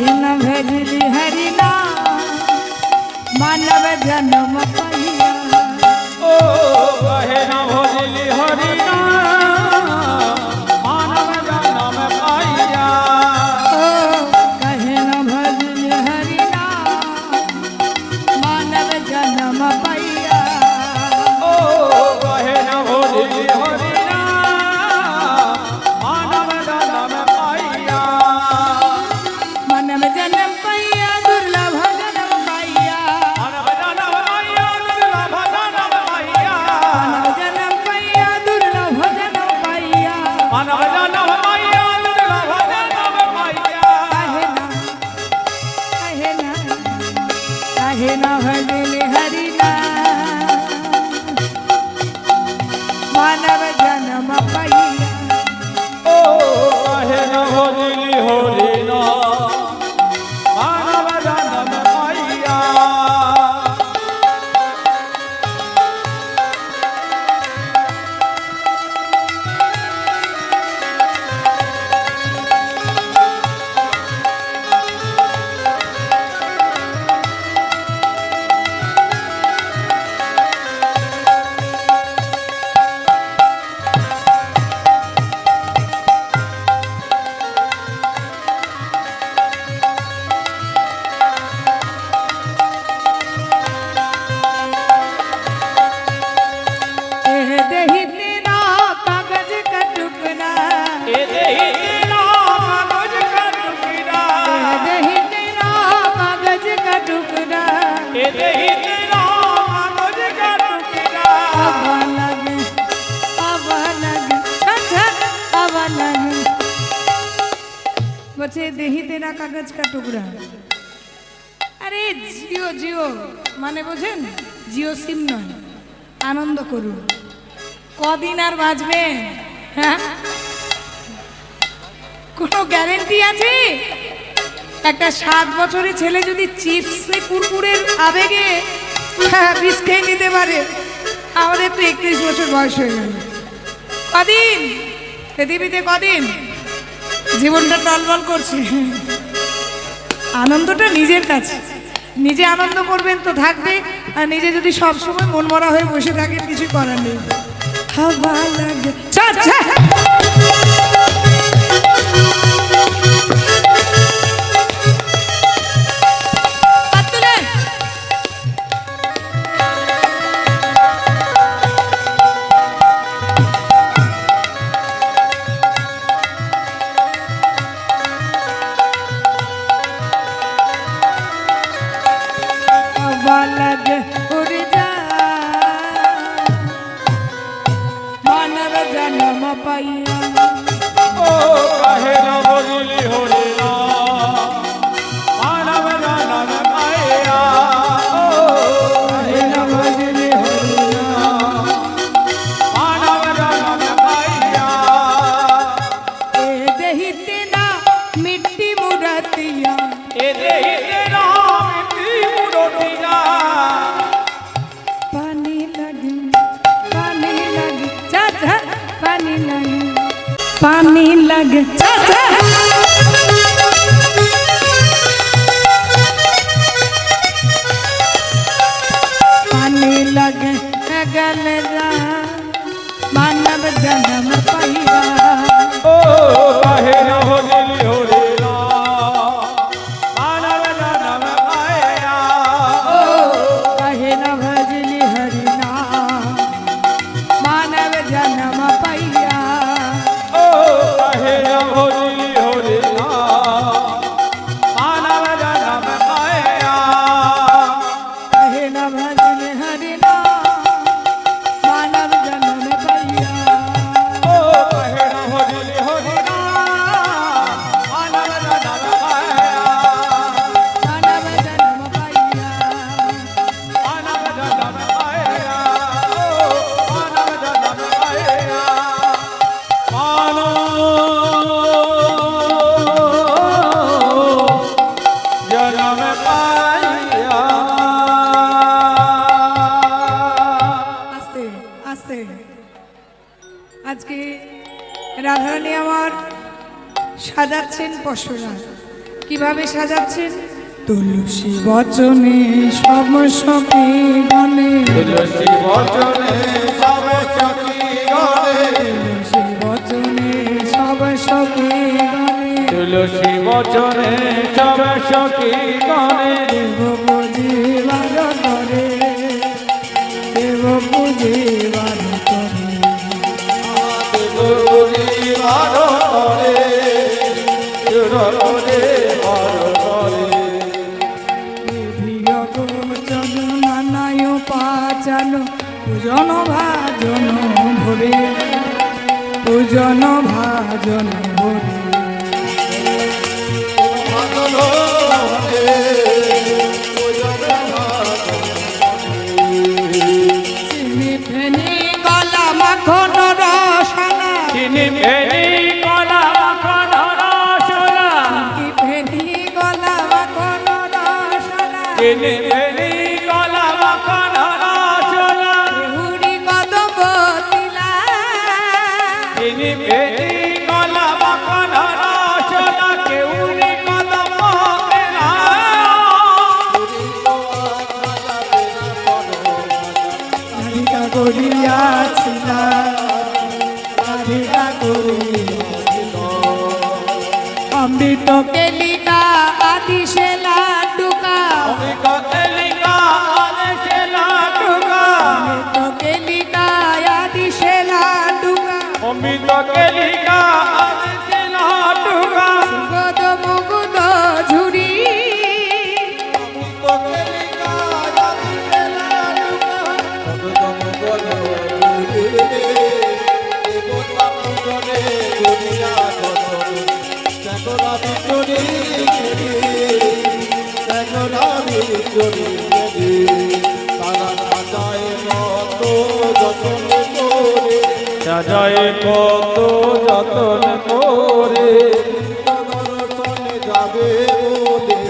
কাহে না ভজলি হরি না মানব জন্ম পাইয়া ও কহে काहे ना काहे ना भजले हरि ना मानव বলছে দেহি তেরা কাগজ কা টুকরা। আরে জিও জিও মানে বোঝেন? জিও সিম নয়। আনন্দ করুন। কদিন আর বাঁচবে? হ্যাঁ? কোনো গ্যারেন্টি আছে? একটা সাত বছরের ছেলে যদি চিপসে কুরকুরের আবেগে হ্যাঁ, বিষ খেয়ে নিতে পারে আমাদের তো একত্রিশ বছর বয়স হয়ে গেল। কদিন? পৃথিবীতে কদিন? জীবনটা টলবল করছে। আনন্দটা নিজের কাছে। নিজে আনন্দ করবেন তো থাকবে, আর নিজে যদি সব সময় মন মরা হয়ে বসে থাকেন, কিছু করার নেই। হাওয়া লাগে। আসতে। আজকে রাধারণী আমার সাজাচ্ছেন পশুরা কীভাবে সাজাচ্ছেন? তুলসী বচনে সমসনে তুলসী বচনে সব সখী গণে। তুলসী বচনে সব গণে। তুলসী দেব পূজন ভাজন ভরে অমৃত কেলিকা আদি সেলা ডুকা সাজায় কত যতন করে। যাবে বলে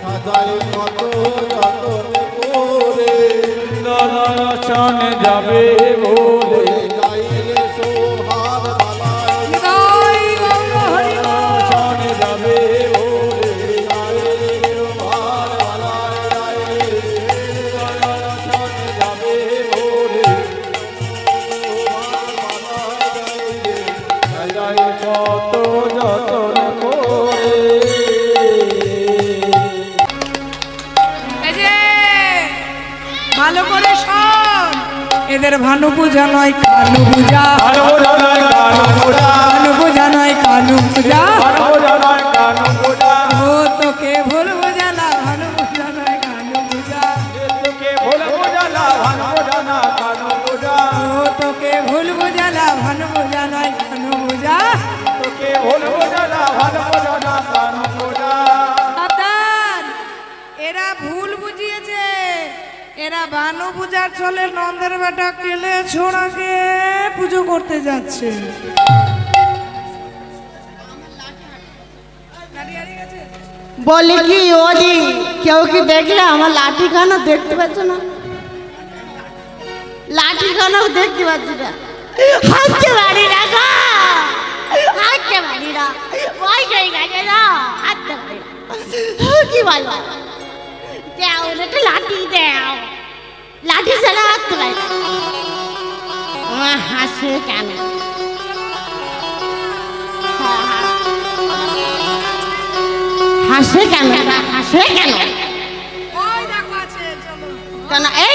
সাজায় কত যতন করে। দর্শন যাবে বলে। ভানু পূজা নয় কানু পূজা কানো কানো পূজা কানু নয় কানু কানো কানো পূজা ও তোকে ভুল বোঝালা ভানু পূজা নয় কানু পূজা তোকে ভুল বোঝালা ভান কানো পূজা নয় কানু পূজা তোকে ভুল এরা ভানু পূজার চলে নন্দের বেটা কেলে ছোড়াকে পুজো করতে যাচ্ছে। বলি কি ওদি কেউ কি দেখলে আমার লাঠি খানো দেখতে পাচ্ছ না? লাঠি খানো দেখতে পাচ্ছি না। হাঁটতে পারি না গো! হাঁটতে পারি না। বয়স হয়ে গেছে না হাঁটতে পারি না। কি বলো? দেও লাঠি, দেও। লাঠি ছাড়া হাত পারি হাসে কেন। হাসে কেন? হাসে কেন। ওই দেখো আছে চলো। কেন এই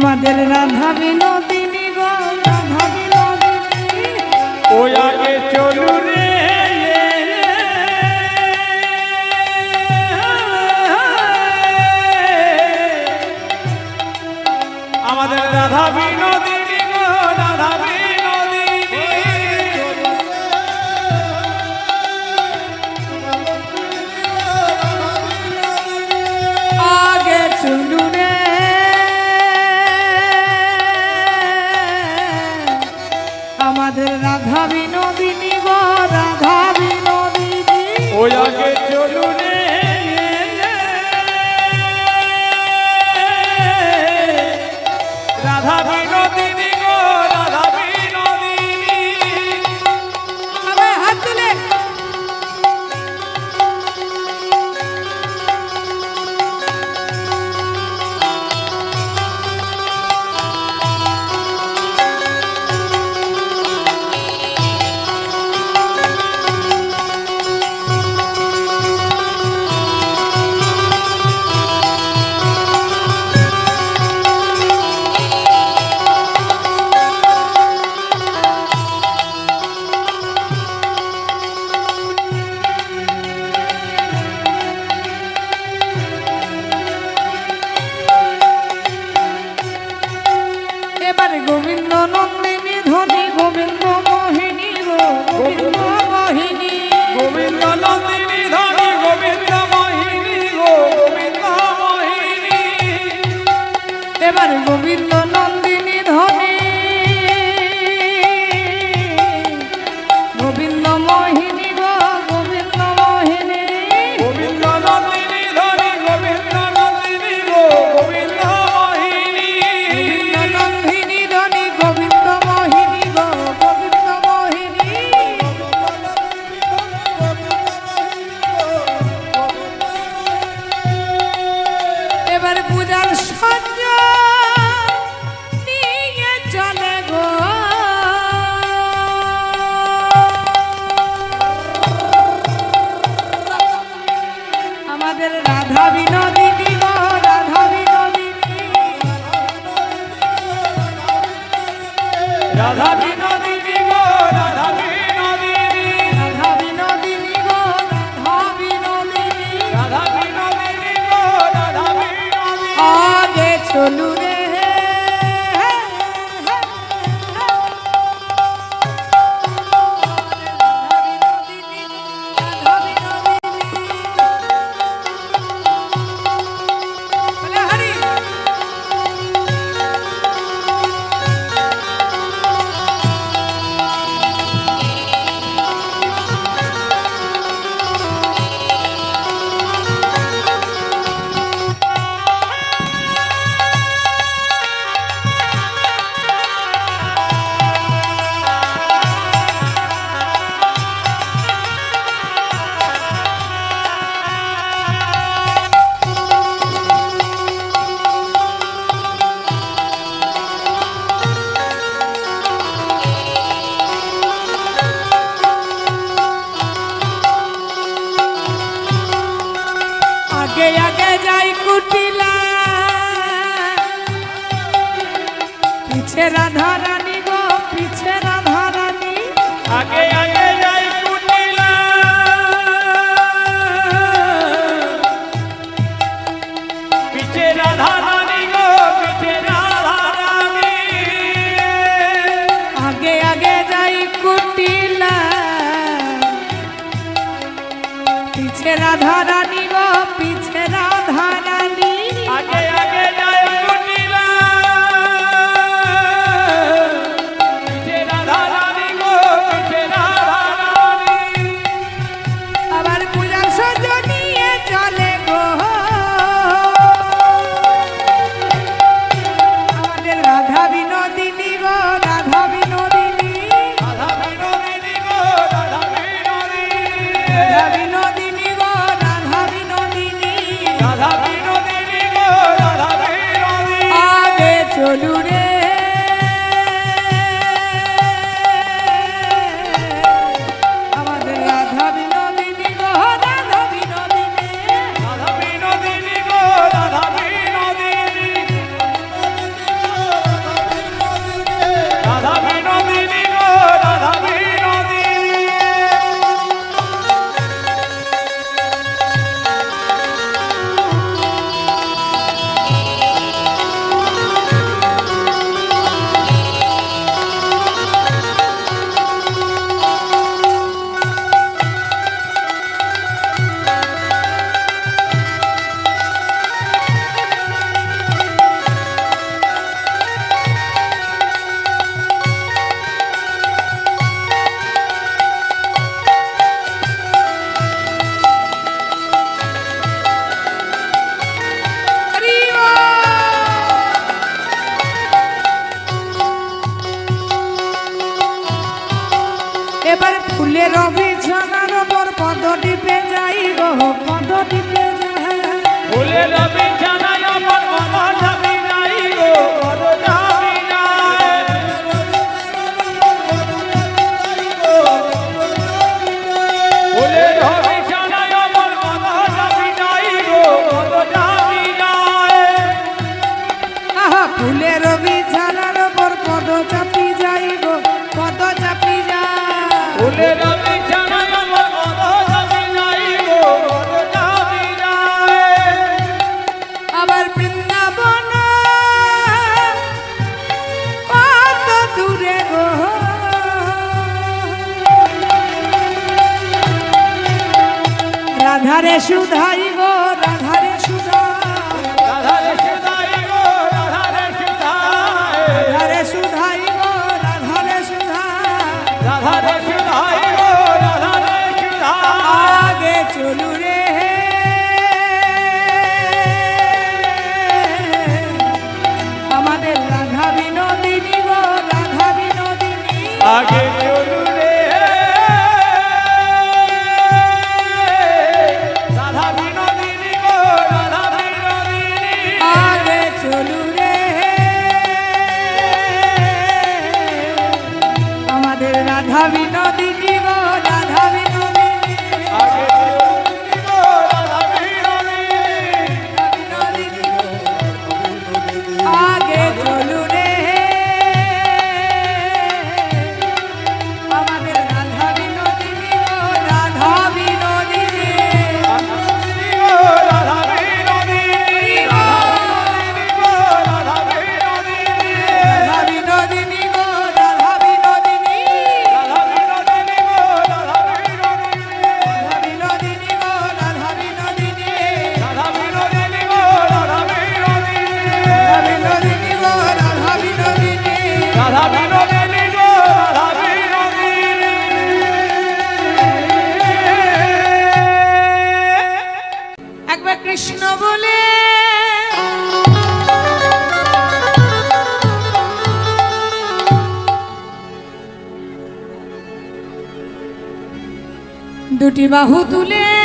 আমাদের রাধা বিনোদিনী গো রাধা বিনোদিনী। ও আগে আমাদের রাধা বিনোদিনী राधा রাধা রবি ছানার ওপর পদ টিপে যাইব পদ টিপে যাই। রবি ajuda aí. দুটি বাহু তুলে